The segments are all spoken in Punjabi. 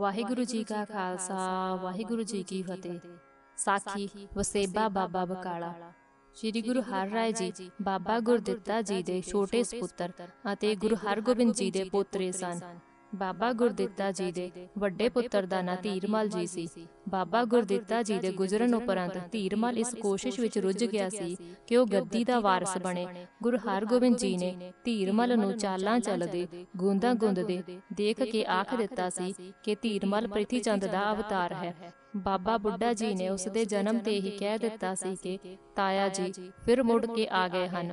ਵਾਹਿਗੁਰੂ ਜੀ ਕਾ ਖਾਲਸਾ ਵਾਹਿਗੁਰੂ ਜੀ ਕੀ ਫਤਿਹ। ਸਾਖੀ ਵਸੇਬਾ ਬਾਬਾ ਬਕਾਲਾ। ਸ੍ਰੀ ਗੁਰੂ ਹਰਿਰਾਏ ਜੀ ਬਾਬਾ ਗੁਰਦਿੱਤਾ ਜੀ ਦੇ ਛੋਟੇ ਸੁਪੁੱਤਰ ਅਤੇ ਗੁਰੂ ਹਰਗੋਬਿੰਦ ਜੀ ਦੇ ਪੋਤਰੇ ਸਨ। ਬਾਬਾ ਗੁਰਦਿੱਤਾ ਜੀ ਦੇ ਵੱਡੇ ਪੁੱਤਰ ਦਾ ਨਾਂ ਧੀਰਮਲ ਜੀ ਸੀ। ਬਾਬਾ ਗੁਰਦਿੱਤਾ ਜੀ ਦੇ ਗੁਜ਼ਰਨ ਉਪਰੰਤ ਧੀਰਮਲ ਇਸ ਕੋਸ਼ਿਸ਼ ਵਿੱਚ ਰੁੱਝ ਗਿਆ ਸੀ ਕਿ ਉਹ ਗੱਦੀ ਦਾ ਵਾਰਸ ਬਣੇ। ਗੁਰੂ ਹਰਗੋਬਿੰਦ ਜੀ ਨੇ ਧੀਰਮਲ ਨੂੰ ਚਾਲਾਂ ਚੱਲਦੇ ਗੂੰਦਾਂ ਗੁੰਦਦੇ ਦੇਖ ਕੇ ਆਖ ਦਿੱਤਾ ਸੀ ਕਿ ਧੀਰਮਲ ਪ੍ਰਿਥੀ ਚੰਦ ਦਾ ਅਵਤਾਰ ਹੈ। ਬਾਬਾ ਬੁੱਢਾ ਜੀ ਨੇ ਉਸ ਦੇ ਜਨਮ ਤੇ ਹੀ ਕਹਿ ਦਿੱਤਾ ਸੀ ਕਿ ਤਾਇਆ ਜੀ ਫਿਰ ਮੁੜ ਕੇ ਆ ਗਏ ਹਨ।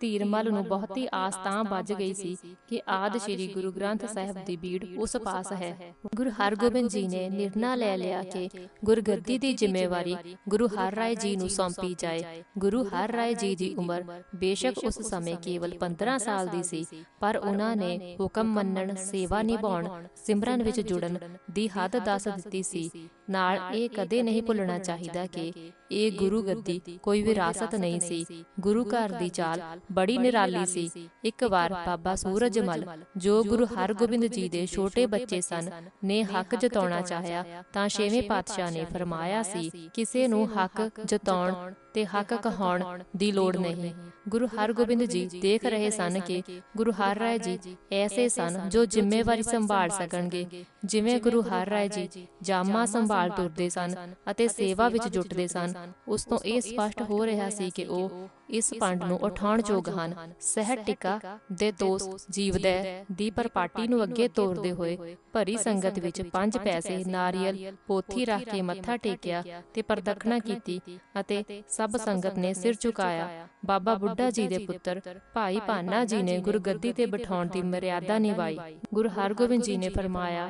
ਧੀਰਮਲ ਨੂੰ ਬਹੁਤੀ ਆਸ ਤਾਂ ਵੱਜ ਗਈ ਸੀ ਕਿ ਆਦ ਸ੍ਰੀ ਗੁਰੂ ਗ੍ਰੰਥ ਸਾਹਿਬ ਦੀ ਬੀੜ ਉਸ ਪਾਸ ਹੈ। ਗੁਰੂ ਹਰਗੋਬਿੰਦ ਜੀ ਨੇ ਨਿਰਣਾ ਲੈ ਲਿਆ ਕਿ ਗੁਰਗੱਦੀ ਦੀ ਜ਼ਿੰਮੇਵਾਰੀ ਗੁਰੂ ਹਰਰਾਏ ਜੀ ਨੂੰ ਸੌਂਪੀ ਜਾਏ। ਗੁਰੂ ਹਰਰਾਏ ਜੀ ਦੀ ਉਮਰ ਬੇਸ਼ੱਕ ਉਸ ਸਮੇਂ ਕੇਵਲ 15 ਸਾਲ ਦੀ ਸੀ। ਪਰ ਉਹਨਾਂ ਨੇ ਹੁਕਮ ਮੰਨਣ ਸੇਵਾ ਨਿਭਾਉਣ ਸਿਮਰਨ ਵਿੱਚ ਜੁੜਨ ਦੀ ਹੱਦ ਦੱਸ ਦਿੱਤੀ ਸੀ। ਨਾਲ ਇਹ ਕਦੇ ਨਹੀਂ ਭੁੱਲਣਾ ਚਾਹੀਦਾ ਕਿ ਇਹ ਗੁਰੂ ਗੱਦੀ ਕੋਈ ਵਿਰਾਸਤ ਨਹੀਂ ਸੀ। ਗੁਰੂ ਘਰ ਦੀ ਚਾਲ ਬੜੀ ਨਿਰਾਲੀ ਸੀ। ਇੱਕ ਵਾਰ ਬਾਬਾ ਸੂਰਜਮਲ ਜੋ ਗੁਰੂ ਹਰਗੋਬਿੰਦ ਜੀ ਦੇ ਛੋਟੇ ਬੱਚੇ ਸਨ ਨੇ ਹੱਕ ਜਤਾਉਣਾ ਚਾਹਿਆ ਤਾਂ ਛੇਵੇਂ ਪਾਤਸ਼ਾਹ ਨੇ ਫਰਮਾਇਆ ਸੀ ਕਿਸੇ ਨੂੰ ਹੱਕ ਜਤਾਉਣ ਤੇ ਹੱਕ ਕਹਾਉਣ ਦੀ ਲੋੜ ਨਹੀਂ। ਗੁਰੂ ਹਰਗੋਬਿੰਦ ਜੀ ਦੇਖ ਰਹੇ ਸਨ ਕਿ ਗੁਰੂ ਹਰਰਾਏ ਜੀ ਐਸੇ ਸਨ ਜੋ ਜ਼ਿੰਮੇਵਾਰੀ ਸੰਭਾਲ ਸਕਣਗੇ। ਜਿਵੇਂ ਗੁਰੂ ਹਰਰਾਏ ਜੀ ਜਾਮਾ ਸੰਭਾਲ ਤੁਰਦੇ ਸਨ ਅਤੇ ਸੇਵਾ ਵਿੱਚ ਜੁਟਦੇ ਸਨ। ਉਸ ਤੋਂ ਇਹ ਸਪਸ਼ਟ ਹੋ ਰਿਹਾ ਸੀ ਕਿ ਉਹ ਇਸ ਪੰਡ ਨੂੰ ਉਠਾਉਣ ਯੋਗ ਹਨ। ਸਹਿ ਟਿਕਾ ਦੇ ਦੋਸ ਜੀਵਦੈ ਦੀ ਪਰਪਾਟੀ ਨੂੰ ਅੱਗੇ ਤੋਰਦੇ ਹੋਏ ਭਰੀ ਸੰਗਤ ਵਿੱਚ ਪੰਜ ਪੈਸੇ ਨਾਰੀਅਲ ਪੋਥੀ ਰੱਖ ਕੇ ਮੱਥਾ ਟੇਕਿਆ ਤੇ ਪ੍ਰਦਖਣਾ ਕੀਤੀ ਅਤੇ ਸਭ ਸੰਗਤ ਨੇ ਸਿਰ ਝੁਕਾਇਆ ਬਾਬਾ ਬੁੱਢਾ ਜੀ ਦੇ ਪੁੱਤਰ ਭਾਈ ਭਾਨਾ ਜੀ ਨੇ ਗੁਰਗੱਦੀ ਤੇ ਬਿਠਾਉਣ ਦੀ ਮਰਿਆਦਾ ਨਿਭਾਈ। ਗੁਰੂ ਹਰਗੋਬਿੰਦ ਜੀ ਨੇ ਫਰਮਾਇਆ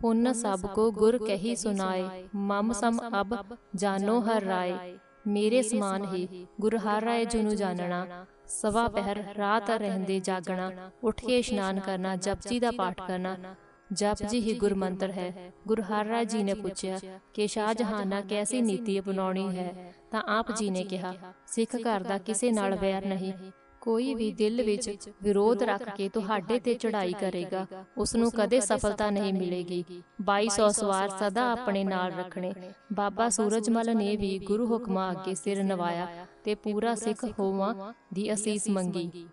ਪੁੰਨ ਸਭ ਕੋ ਗੁਰ ਕਹੀ ਸੁਨਾਏ ਮਮ ਸਮ ਅਬ ਜਾਨੋ ਹਰ ਰਾਏ ਮੇਰੇ ਸਮਾਨ ਹੀ ਗੁਰ ਹਰ ਰਾਏ ਜੀ ਨੂੰ ਜਾਣਨਾ ਸਵਾ ਪਹਿਰ ਰਾਤ ਰਹਿੰਦੇ ਜਾਗਣਾ ਉੱਠ ਕੇ ਇਸ਼ਨਾਨ ਕਰਨਾ ਜਪਜੀ ਦਾ ਪਾਠ ਕਰਨਾ ਜਪ ਜੀ ਹੀ ਗੁਰਮੰਤਰ ਹੈ। ਗੁਰ ਹਰਰਾਏ ਜੀ ਨੇ ਪੁੱਛਿਆ ਕਿ ਸ਼ਾਹਜਹਾਨਾ ਕੈਸੀ ਨੀਤੀ ਅਪਣਾਉਣੀ ਹੈ? ਤਾਂ ਆਪ ਜੀ ਨੇ ਕਿਹਾ ਸਿੱਖ ਘਰ ਦਾ ਕਿਸੇ ਨਾਲ ਵੈਰ ਨਹੀਂ। ਕੋਈ ਵੀ ਦਿਲ ਵਿੱਚ ਵਿਰੋਧ ਰੱਖ ਕੇ ਤੁਹਾਡੇ ਤੇ ਚੜ੍ਹਾਈ ਕਰੇਗਾ। ਉਸ ਨੂੰ ਕਦੇ ਸਫਲਤਾ ਨਹੀਂ ਮਿਲੇਗੀ। 2200 ਸਵਾਰ ਸਦਾ ਆਪਣੇ ਨਾਲ ਰੱਖਣੇ। ਬਾਬਾ ਸੂਰਜਮਲ ਨੇ ਵੀ ਗੁਰੂ ਹੁਕਮਾਂ ਅੱਗੇ ਸਿਰ ਨਵਾਇਆ ਤੇ ਪੂਰਾ ਸਿੱਖ ਹੋਵਾਂ ਦੀ ਅਸੀਸ ਮੰਗੀ।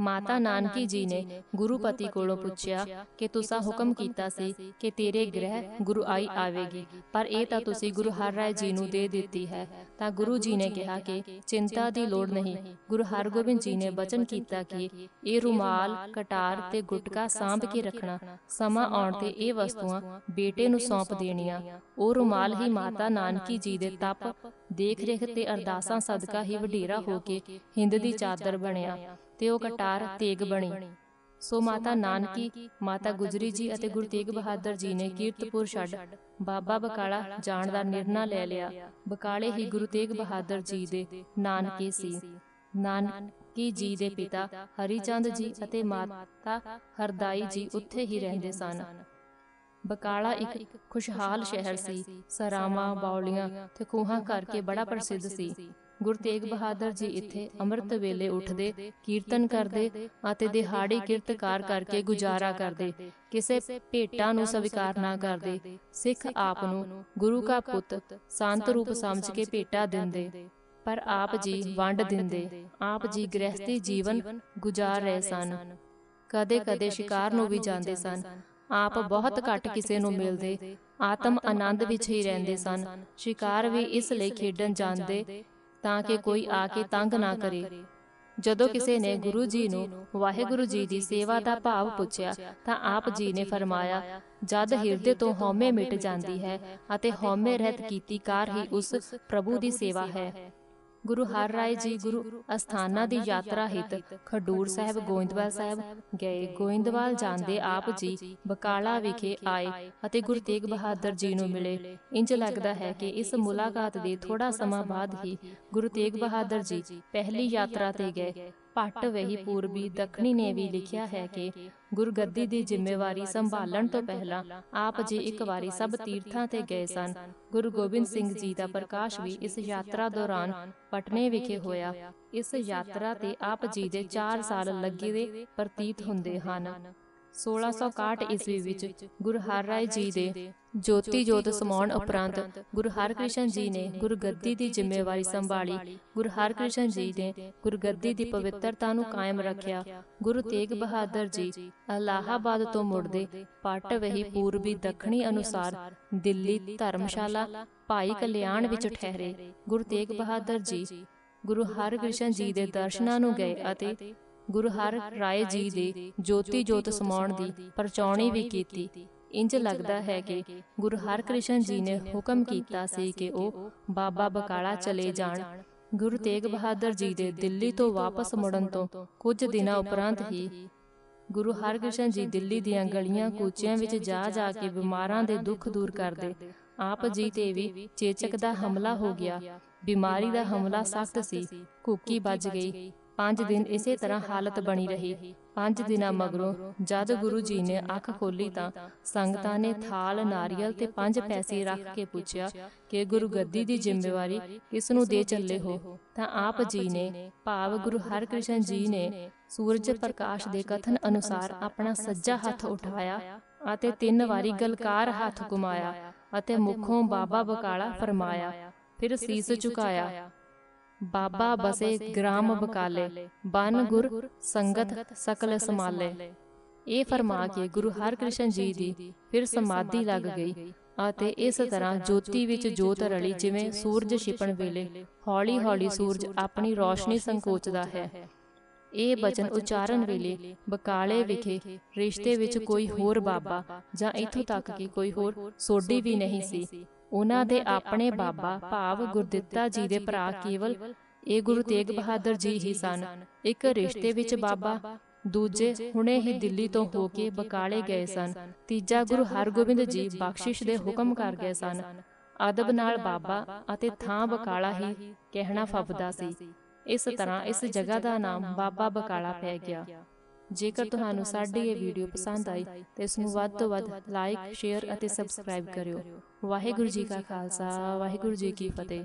ਮਾਤਾ ਨਾਨਕੀ ਜੀ ਨੇ ਗੁਰੂਪਤੀ ਕੋਲੋਂ ਪੁੱਛਿਆ ਕਿ ਤੁਸੀਂ ਹੁਕਮ ਕੀਤਾ ਸੀ ਕਿ ਤੇਰੇ ਗ੍ਰਹਿ ਗੁਰੂ ਆਈ ਆਵੇਗੀ। ਪਰ ਇਹ ਤਾਂ ਤੁਸੀਂ ਗੁਰੂ ਹਰਰਾਏ ਜੀ ਨੂੰ ਦੇ ਦਿੱਤੀ ਹੈ। ਤਾਂ ਗੁਰੂ ਜੀ ਨੇ ਕਿਹਾ ਕਿ ਚਿੰਤਾ ਦੀ ਲੋੜ ਨਹੀਂ। ਗੁਰੂ ਹਰਗੋਬਿੰਦ ਜੀ ਨੇ ਬਚਨ ਕੀਤਾ ਕਿ ਇਹ ਰੁਮਾਲ ਕਟਾਰ ਤੇ ਗੁਟਕਾ ਸਾਂਭ ਕੇ ਰੱਖਣਾ ਸਮਾਂ ਆਉਣ ਤੇ ਇਹ ਵਸਤੂਆਂ ਬੇਟੇ ਨੂੰ ਸੌਂਪ ਦੇਣੀਆਂ। ਉਹ ਰੁਮਾਲ ਹੀ ਮਾਤਾ ਨਾਨਕੀ ਜੀ ਦੇ ਤਪ ਦੇਖ ਰੇਖ ਤੇ ਅਰਦਾਸਾਂ ਸਦਕਾ ਹੀ ਵਡੇਰਾ ਹੋ ਕੇ ਹਿੰਦ ਦੀ ਚਾਦਰ ਬਣਿਆ ਤੇ ਉਹ ਕਟਾਰ ਤੇਗ ਬਣੀ। ਸੋ ਮਾਤਾ ਨਾਨਕੀ, ਮਾਤਾ ਗੁਜਰੀ ਜੀ ਅਤੇ ਗੁਰੂ ਤੇਗ ਬਹਾਦਰ ਜੀ ਨੇ ਕੀਰਤਪੁਰ ਛੱਡ ਬਾਬਾ ਬਕਾਲਾ ਜਾਣ ਦਾ ਨਿਰਣਾ ਲੈ ਲਿਆ। ਬਕਾਲੇ ਹੀ ਗੁਰੂ ਤੇਗ ਬਹਾਦਰ ਜੀ ਦੇ ਨਾਨਕੇ ਸੀ। ਨਾਨਕੀ ਜੀ ਦੇ ਪਿਤਾ ਹਰੀਚੰਦ ਜੀ ਅਤੇ ਮਾਤਾ ਹਰਦਾਈ ਜੀ ਉੱਥੇ ਹੀ ਰਹਿੰਦੇ ਸਨ। ਬਕਾਲਾ ਇੱਕ ਖੁਸ਼ਹਾਲ ਸ਼ਹਿਰ ਸੀ। ਸਰਾਵਾਂ ਬੌਲੀਆਂ ਤੇ ਖੂਹਾਂ ਕਰਕੇ ਬੜਾ ਪ੍ਰਸਿੱਧ ਸੀ। ਗੁਰੂ ਤੇਗ ਬਹਾਦਰ ਜੀ ਇੱਥੇ ਅੰਮ੍ਰਿਤ ਵੇਲੇ ਉੱਠਦੇ ਕੀਰਤਨ ਕਰਦੇ ਅਤੇ ਦਿਹਾੜੀ ਕਿਰਤਕਾਰ ਕਰਕੇ ਗੁਜ਼ਾਰਾ ਕਰਦੇ। ਕਿਸੇ ਭੇਟਾਂ ਨੂੰ ਸਵੀਕਾਰ ਨਾ ਕਰਦੇ। ਸਿੱਖ ਆਪ ਨੂੰ ਗੁਰੂ ਕਾ ਪੁੱਤ ਸੰਤ ਰੂਪ ਸਮਝ ਕੇ ਭੇਟਾ ਦਿੰਦੇ। ਪਰ ਆਪ ਜੀ ਵੰਡ ਦਿੰਦੇ। ਆਪ ਜੀ ਗ੍ਰਹਿਸਤੀ ਜੀਵਨ ਗੁਜ਼ਾਰ ਰਹੇ ਸਨ। ਕਦੇ-ਕਦੇ ਸ਼ਿਕਾਰ ਨੂੰ ਵੀ ਜਾਂਦੇ ਸਨ। ਆਪ ਬਹੁਤ ਘੱਟ ਕਿਸੇ ਨੂੰ ਮਿਲਦੇ। ਆਤਮ ਆਨੰਦ ਵਿੱਚ ਹੀ ਰਹਿੰਦੇ ਸਨ। ਸ਼ਿਕਾਰ ਵੀ ਇਸ ਲਈ ਖੇਡਣ ਜਾਂਦੇ ਤਾਂ ਕਿ ਕੋਈ ਆ ਕੇ ਤੰਗ ਨਾ ਕਰੇ। ਜਦੋਂ ਕਿਸੇ ਨੇ ਗੁਰੂ ਜੀ ਨੂੰ ਵਾਹਿਗੁਰੂ ਜੀ ਦੀ ਸੇਵਾ ਦਾ ਭਾਵ ਪੁੱਛਿਆ ਤਾਂ ਆਪ ਜੀ ਨੇ ਫਰਮਾਇਆ ਜਦ ਹਿਰਦੇ ਤੋਂ ਹਉਮੈ ਮਿਟ ਜਾਂਦੀ ਹੈ ਅਤੇ ਹਉਮੈ ਰਹਿਤ ਕੀਤੀ ਕਾਰ ਹੀ ਉਸ ਪ੍ਰਭੂ ਦੀ ਸੇਵਾ ਹੈ। ਗੁਰੂ ਹਰਰਾਏ ਜੀ ਗੁਰੂ ਅਸਥਾਨਾਂ ਦੀ ਯਾਤਰਾ ਹਿਤ ਖਡੂਰ ਸਾਹਿਬ ਗੋਇੰਦਵਾਲ ਸਾਹਿਬ ਗਏ। ਗੋਇੰਦਵਾਲ ਜਾਂਦੇ ਆਪ ਜੀ ਬਕਾਲਾ ਵਿਖੇ ਆਏ ਅਤੇ ਗੁਰੂ ਤੇਗ ਬਹਾਦਰ ਜੀ ਨੂੰ ਮਿਲੇ। ਇੰਜ ਲੱਗਦਾ ਹੈ ਕਿ ਇਸ ਮੁਲਾਕਾਤ ਦੇ ਥੋੜਾ ਸਮਾਂ ਬਾਅਦ ਹੀ ਗੁਰੂ ਤੇਗ ਬਹਾਦਰ ਜੀ ਪਹਿਲੀ ਯਾਤਰਾ ਤੇ ਗਏ। ਪੱਟ ਵਹੀ ਪੂਰਬੀ ਦੱਖਣੀ ਨੇ ਵੀ ਲਿਖਿਆ ਹੈ ਕਿ ਗੁਰਗੱਦੀ ਦੀ ਜ਼ਿੰਮੇਵਾਰੀ ਸੰਭਾਲਣ ਤੋਂ ਪਹਿਲਾਂ ਆਪ ਜੀ ਇੱਕ ਵਾਰੀ ਸਭ ਤੀਰਥਾਂ ਤੇ ਗਏ ਸਨ। ਗੁਰੂ ਗੋਬਿੰਦ ਸਿੰਘ ਜੀ ਦਾ ਪ੍ਰਕਾਸ਼ ਵੀ ਇਸ ਯਾਤਰਾ ਦੌਰਾਨ ਪਟਨੇ ਵਿਖੇ ਹੋਇਆ। ਇਸ ਯਾਤਰਾ ਤੇ ਆਪ ਜੀ ਦੇ 4 ਸਾਲ ਲੱਗੇ ਦੇ ਪ੍ਰਤੀਤ ਹੁੰਦੇ ਹਨ। 1661 ਈਸਵੀ ਵਿੱਚ ਗੁਰੂ ਹਰਿਰਾਏ ਜੀ ਦੇ ਜੋਤੀ ਜੋਤ ਸਮਾਉਣ ਉਪਰੰਤ ਗੁਰੂ ਹਰਕ੍ਰਿਸ਼ਨ ਜੀ ਨੇ ਗੁਰਗੱਦੀ ਦੀ ਜ਼ਿੰਮੇਵਾਰੀ ਸੰਭਾਲੀ। ਗੁਰੂ ਹਰਕ੍ਰਿਸ਼ਨ ਜੀ ਨੇ ਗੁਰਗੱਦੀ ਦੀ ਪਵਿੱਤਰਤਾ ਨੂੰ ਕਾਇਮ ਰੱਖਿਆ। ਗੁਰੂ ਤੇਗ ਬਹਾਦਰ ਜੀ ਅਲਾਹਾਬਾਦ ਤੋਂ ਮੁੜਦੇ ਪੱਟ ਵਹੀ ਪੂਰਬੀ ਦੱਖਣੀ ਅਨੁਸਾਰ ਦਿੱਲੀ ਧਰਮਸ਼ਾਲਾ ਭਾਈ ਕਲਿਆਣ ਵਿੱਚ ਠਹਿਰੇ। ਗੁਰੂ ਤੇਗ ਬਹਾਦਰ ਜੀ ਗੁਰੂ ਹਰਕ੍ਰਿਸ਼ਨ ਜੀ ਦੇ ਦਰਸ਼ਨਾਂ ਨੂੰ ਗਏ ਅਤੇ ਗੁਰੂ ਹਰ ਰਾਏ ਜੀ ਦੇ ਜੋਤੀ ਜੋਤ ਸਮਾਉਣ ਦੀ ਪਰਚਾਉਣੀ ਵੀ ਕੀਤੀ। ਇੰਜ ਲੱਗਦਾ ਹੈ ਕਿ ਗੁਰੂ ਹਰਕ੍ਰਿਸ਼ਨ ਜੀ ਨੇ ਹੁਕਮ ਕੀਤਾ ਸੀ ਕਿ ਉਹ ਬਾਬਾ ਬਕਾਲਾ ਚਲੇ ਜਾਣ। ਗੁਰੂ ਤੇਗ ਬਹਾਦਰ ਜੀ ਦੇ ਦਿੱਲੀ ਤੋਂ ਵਾਪਸ ਮੁੜਨ ਤੋਂ ਕੁਝ ਦਿਨਾਂ ਉਪਰੰਤ ਹੀ ਗੁਰੂ ਹਰਕ੍ਰਿਸ਼ਨ ਜੀ ਦਿੱਲੀ ਦੀਆਂ ਗਲੀਆਂ ਕੂਚਿਆਂ ਵਿੱਚ ਜਾ ਜਾ ਕੇ ਬਿਮਾਰਾਂ ਦੇ ਦੁੱਖ ਦੂਰ ਕਰਦੇ। ਆਪ ਜੀ ਤੇ ਵੀ ਚੇਚਕ ਦਾ ਹਮਲਾ ਹੋ ਗਿਆ। ਬਿਮਾਰੀ ਦਾ ਹਮਲਾ ਸਖਤ ਸੀ। ਕੁੱਕੀ ਵੱਜ ਗਈ। ਪੰਜ ਦਿਨ ਇਸੇ ਤਰ੍ਹਾਂ ਹਾਲਤ ਬਣੀ ਰਹੀ। ਪੰਜ ਦਿਨਾਂ ਮਗਰੋਂ ਜਦ ਗੁਰੂ ਜੀ ਨੇ ਅੱਖ ਖੋਲੀ ਤਾਂ ਸੰਗਤਾਂ ਨੇ ਥਾਲ ਨਾਰੀਅਲ ਤੇ ਪੰਜ ਪੈਸੇ ਰੱਖ ਕੇ ਪੁੱਛਿਆ ਕਿ ਗੁਰੂ ਗੱਦੀ ਦੀ ਜ਼ਿੰਮੇਵਾਰੀ ਕਿਸ ਨੂੰ ਦੇ ਚੱਲੇ ਹੋ। ਤਾਂ ਆਪ ਜੀ ਨੇ ਭਾਵ ਗੁਰੂ ਹਰਕ੍ਰਿਸ਼ਨ ਜੀ ਨੇ ਸੂਰਜ ਪ੍ਰਕਾਸ਼ ਦੇ ਕਥਨ ਅਨੁਸਾਰ ਆਪਣਾ ਸੱਜਾ ਹੱਥ ਉਠਾਇਆ ਅਤੇ ਤਿੰਨ ਵਾਰੀ ਗਲਕਾਰ ਹੱਥ ਘੁਮਾਇਆ ਅਤੇ ਮੁਖੋਂ ਬਾਬਾ ਬਕਾਲਾ ਫਰਮਾਇਆ। ਫਿਰ ਸੀਸ ਝੁਕਾਇਆ ਬਾਬਾ ਬਸੇ ਗ੍ਰਾਮ ਬਕਾਲੇ ਬਨ ਗੁਰ ਸੰਗਤ ਸਕਲ ਸਮਾਲੇ ਇਹ ਫਰਮਾ ਕੇ ਗੁਰੂ ਹਰਕ੍ਰਿਸ਼ਨ ਜੀ ਦੀ ਫਿਰ ਸਮਾਧੀ ਲੱਗ ਗਈ। ਅਤੇ ਇਸ ਤਰ੍ਹਾਂ ਜੋਤੀ ਵਿੱਚ ਜੋਤ ਰਲੀ ਜਿਵੇਂ ਸੂਰਜ ਛਿਪਣ ਵੇਲੇ ਹੌਲੀ-ਹੌਲੀ ਸੂਰਜ ਆਪਣੀ ਰੋਸ਼ਨੀ ਸੰਕੋਚਦਾ ਹੈ। ਇਹ ਬਚਨ ਉਚਾਰਨ ਵੇਲੇ ਬਕਾਲੇ ਵਿਖੇ ਰਿਸ਼ਤੇ ਵਿੱਚ ਕੋਈ ਹੋਰ ਬਾਬਾ ਜਾਂ ਇਥੋਂ ਤੱਕ ਕਿ ਕੋਈ ਹੋਰ ਸੋਢੀ ਵੀ ਨਹੀਂ ਸੀ। ਉਹਨਾਂ ਦੇ ਆਪਣੇ ਬਾਬਾ ਭਾਵ ਗੁਰਦਿੱਤਾ ਜੀ ਦੇ ਭਰਾ ਕੇਵਲ ਇਹ ਗੁਰੂ ਤੇਗ ਬਹਾਦਰ ਜੀ ਹੀ ਸਨ। ਇੱਕ ਰਿਸ਼ਤੇ ਵਿੱਚ ਬਾਬਾ ਦੂਜੇ ਹੁਣੇ ਹੀ ਦਿੱਲੀ ਤੋਂ ਹੋ ਕੇ ਬਕਾਲੇ ਗਏ ਸਨ। ਤੀਜਾ ਗੁਰੂ ਹਰਗੋਬਿੰਦ ਜੀ ਬਖਸ਼ਿਸ਼ ਦੇ ਹੁਕਮ ਕਰ ਗਏ ਸਨ। ਅਦਬ ਨਾਲ ਬਾਬਾ ਅਤੇ ਥਾਂ ਬਕਾਲਾ ਹੀ ਕਹਿਣਾ ਫੱਬਦਾ ਸੀ। ਇਸ ਤਰ੍ਹਾਂ ਇਸ ਜਗ੍ਹਾ ਦਾ ਨਾਮ ਬਾਬਾ ਬਕਾਲਾ ਪੈ ਗਿਆ। ਜੇਕਰ ਤੁਹਾਨੂੰ ਸਾਡੀ ਇਹ ਵੀਡੀਓ ਪਸੰਦ ਆਈ ਤਾਂ ਇਸ ਨੂੰ ਵੱਧ ਤੋਂ ਵੱਧ ਲਾਈਕ ਸ਼ੇਅਰ ਅਤੇ ਸਬਸਕ੍ਰਾਈਬ ਕਰਿਓ। ਵਾਹਿਗੁਰੂ ਜੀ ਕਾ ਖਾਲਸਾ ਵਾਹਿਗੁਰੂ ਜੀ ਕੀ ਫਤਿਹ।